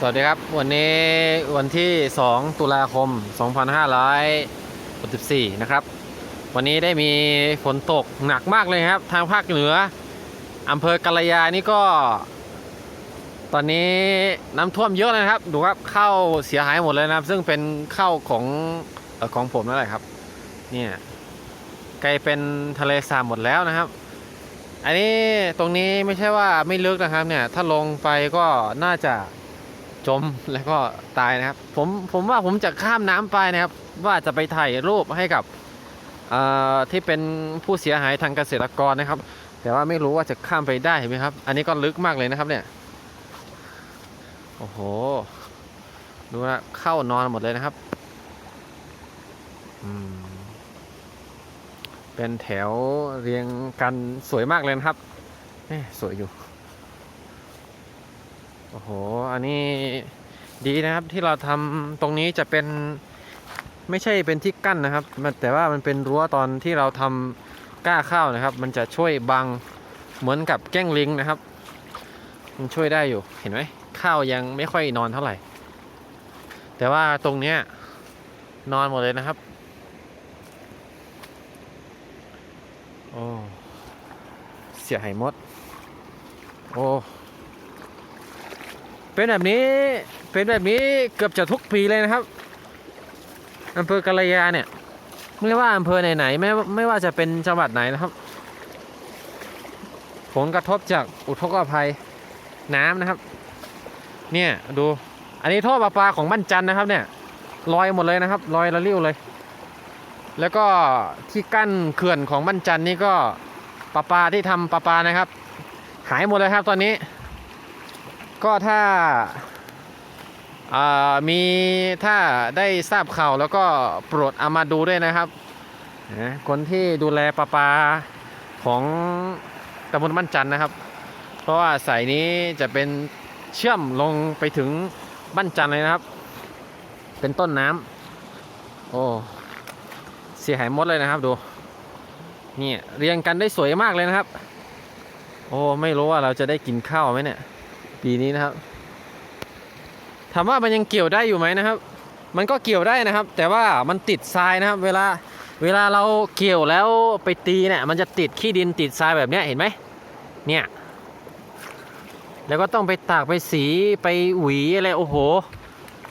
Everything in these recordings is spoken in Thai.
สวัสดีครับ วันนี้วันที่ 2 ตุลาคม 2564 นะครับ วันนี้ได้มีฝนตกหนักมากเลยครับ ทางภาคเหนืออำเภอกาลยานี่ก็ ตอนนี้น้ำท่วมเยอะนะครับ ดูครับข้าวเสียหายหมดเลยนะครับ ซึ่งเป็นข้าวของออของผมนั่นแหละครับ เนี่ยไกลเป็นทะเลสาบหมดแล้วนะครับอันนี้ตรงนี้ไม่ใช่ว่าไม่ลึกนะครับเนี่ยถ้าลงไปก็น่าจะ จมแล้วก็ตายนะครับ ผมผมว่าผมจะข้ามน้ำไปนะครับ ว่าจะไปถ่ายรูปให้กับที่เป็นผู้เสียหายทางเกษตรกรนะครับ แต่ว่าไม่รู้ว่าจะข้ามไปได้ไหมครับ อันนี้ก็ลึกมากเลยนะครับเนี่ยโอ้โหดูนะเข้านอนหมดเลยนะครับเป็นแถวเรียงกันสวยมากเลยนะครับสวยอยู่ อ้โห อันนี้ดีนะครับที่เราทำตรงนี้จะเป็นไม่ใช่เป็นที่กั้นนะครับ แต่ว่ามันเป็นรั้วตอนที่เราทำกล้าข้าวนะครับ มันจะช่วยบังเหมือนกับแก้งลิงนะครับ มันช่วยได้อยู่เห็นไหมข้าวยังไม่ค่อยนอนเท่าไหร่ แต่ว่าตรงเนี้ยนอนหมดเลยนะครับโอ้เสียหายหมด โอ้ เป็นแบบนี้เป็นแบบนี้เกือบจะทุกปีเลยนะครับอำเภอกาลยาเนี่ยไม่ว่าอำเภอไหนๆไม่ไม่ว่าจะเป็นจังหวัดไหนนะครับ ผลกระทบจากอุทกภัยน้ำนะครับ เนี่ยดู อันนี้ท่อประปาของบ้านจันนะครับ เนี่ยลอยหมดเลยนะครับลอยละลิ้วเลย แล้วก็ที่กั้นเขื่อนของบ้านจันนี่ก็ประปาที่ทำประปานะครับ หายหมดเลยครับตอนนี้ ก็ถ้าามีถ้าได้ทราบข่าวแล้วก็โปรดเอามาดูด้วยนะครับ คนที่ดูแลประปลาของตำบลบ้านจันนะครับ เพราะว่าสายนี้จะเป็นเชื่อมลงไปถึงบ้านจันเลยนะครับ เป็นต้นน้ำโอ้เสียหายหมดเลยนะครับดูนี่เรียงกันได้สวยมากเลยนะครับ โอ้ไม่รู้ว่าเราจะได้กินข้าวไหมเนี่ย ปีนี้นะครับ ถามว่ามันยังเกี่ยวได้อยู่ไหมนะครับ มันก็เกี่ยวได้นะครับ แต่ว่ามันติดทรายนะครับ เวลาเวลาเราเกี่ยวแล้วไปตีเนี่ยมันจะติดขี้ดินติดทรายแบบเนี้ยเห็นไหมเนี่ยแล้วก็ต้องไปตากไปสีไปหวีอะไรโอ้โห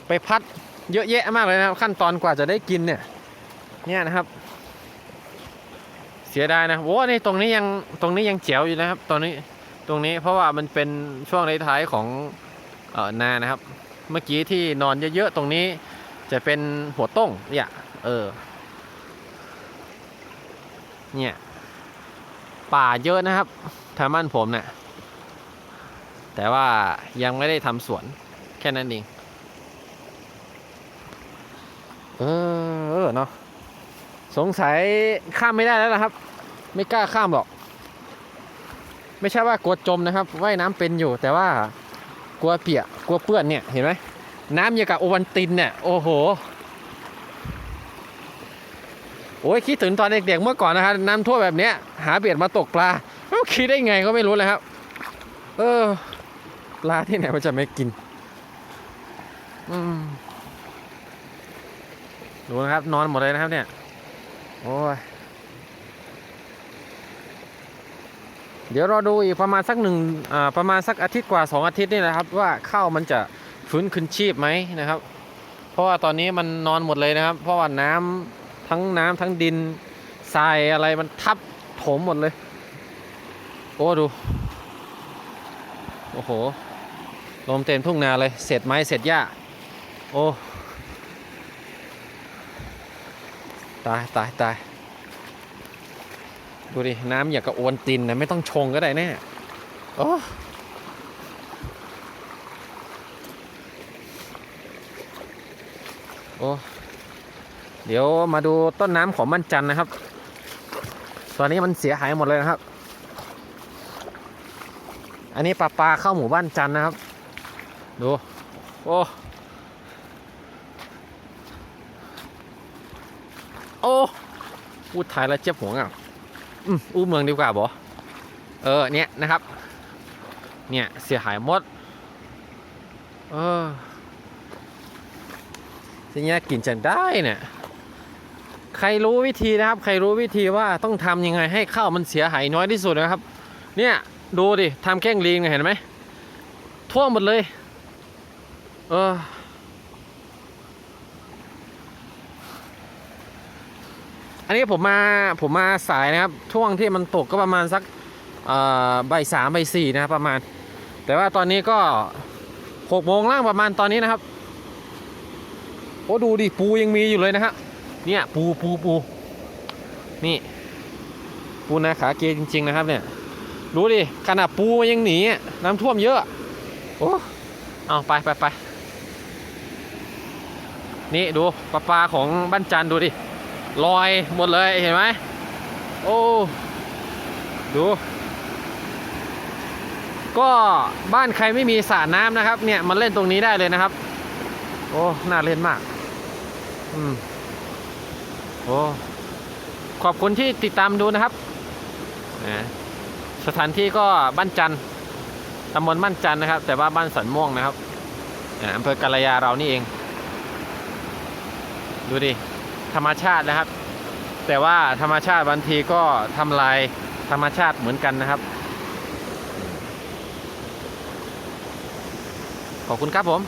ไปพัดเยอะแยะมากเลยนะครับ ขั้นตอนกว่าจะได้กินเนี่ยเนี่ยนะครับ เสียดายนะโอ้นี่ตรงนี้ยังตรงนี้ยังเจ๋วอยู่นะครับ ตอนนี้ ตรงนี้เพราะว่ามันเป็นช่วงท้ายๆของเออนานะครับ เมื่อกี้ที่นอนเยอะๆตรงนี้จะเป็นหัวต้งเนี่ยเออเนี่ยป่าเยอะนะครับทางบ้านผมเนี่ยแต่ว่ายังไม่ได้ทำสวนแค่นั้นเองเออเออเนาะสงสัยข้ามไม่ได้แล้วนะครับ ไม่กล้าข้ามหรอก ไม่ใช่ว่ากลัวจมนะครับว่ายน้ำเป็นอยู่ แต่ว่ากลัวเปียกกลัวเปื้อนเนี่ยเห็นไหมน้ำอย่างกับโอวันตินเนี่ยโอ้โหโอ้ยคิดถึงตอนเด็กๆเมื่อก่อนนะครับน้ำท่วมแบบเนี้ยหาเบียดมาตกปลาเอ้าคิดได้ไงก็ไม่รู้เลยครับ เออปลาที่ไหนมันจะไม่กินอืมดูนะครับ นอนหมดเลยนะครับเนี่ย โอ้ย เดี๋ยวรอดูอีกประมาณสักหนึ่งอ่าประมาณสักอาทิตย์กว่า 2 อาทิตย์นี่นะครับ ว่าข้าวมันจะฟื้นคืนชีพไหมนะครับ เพราะว่าตอนนี้มันนอนหมดเลยนะครับ เพราะว่าน้ำทั้งน้ำทั้งดินทรายอะไรมันทับถมหมดเลย โอ้ดู โอ้โหลมเต็มทุ่งนาเลยเศษไม้เศษหญ้าโอ้ ตายตายตาย ดูดิ น้ำอย่ากับโอวนตินนะ ไม่ต้องชงก็ได้แน่โอ้โอ้เดี๋ยวมาดูต้นน้ำของมันจันนะครับ ตอนนี้มันเสียหายหมดเลยนะครับ อันนี้ปลาปลาเข้าหมู่บ้านจันนะครับ ดู โอ้โอ้พูดไทยแล้วเจ็บหัวอะ อู้เมืองดีกว่าบอเออเนี่ยนะครับ เนี่ยเสียหายหมด เออทีเนี้ยกินจะได้เนี่ยใครรู้วิธีนะครับ ใครรู้วิธีว่าต้องทำยังไงให้ข้าวมันเสียหายน้อยที่สุดนะครับ เนี่ยดูดิทำแข้งลิงเนี่ยเห็นไหมท่วมหมดเลย เออ อันนี้ผมมาผมมาสายนะครับ ช่วงที่มันตกก็ประมาณสักเอ่อบ่ายสามใบสี่นะครับประมาณ แต่ว่าตอนนี้ก็หกโมงล่างประมาณตอนนี้นะครับโอ้ดูดิปูยังมีอยู่เลยนะฮะเนี่ยปูปูปูนี่ปูนาขาเกจริง ๆ นะครับเนี่ยดูดิขนาดปูยังหนีน้ำท่วมเยอะโอ้เอาไปไปไปนี่ดูปลาปลาของบ้านจันดูดิ ลอยหมดเลยเห็นไหมโอ้ดู ก็บ้านใครไม่มีสระน้ำนะครับ เนี่ยมันเล่นตรงนี้ได้เลยนะครับ โอ้น่าเล่นมาก อืมโอ้ขอบคุณที่ติดตามดูนะครับ สถานที่ก็บ้านจันตำบลบ้านจันนะครับ แต่ว่าบ้านสันม่วงนะครับอ่าอำเภอกาลยาเรานี่เอง ดูดิ ธรรมชาตินะครับ แต่ว่าธรรมชาติบางทีก็ทำลายธรรมชาติเหมือนกันนะครับ ขอบคุณครับผม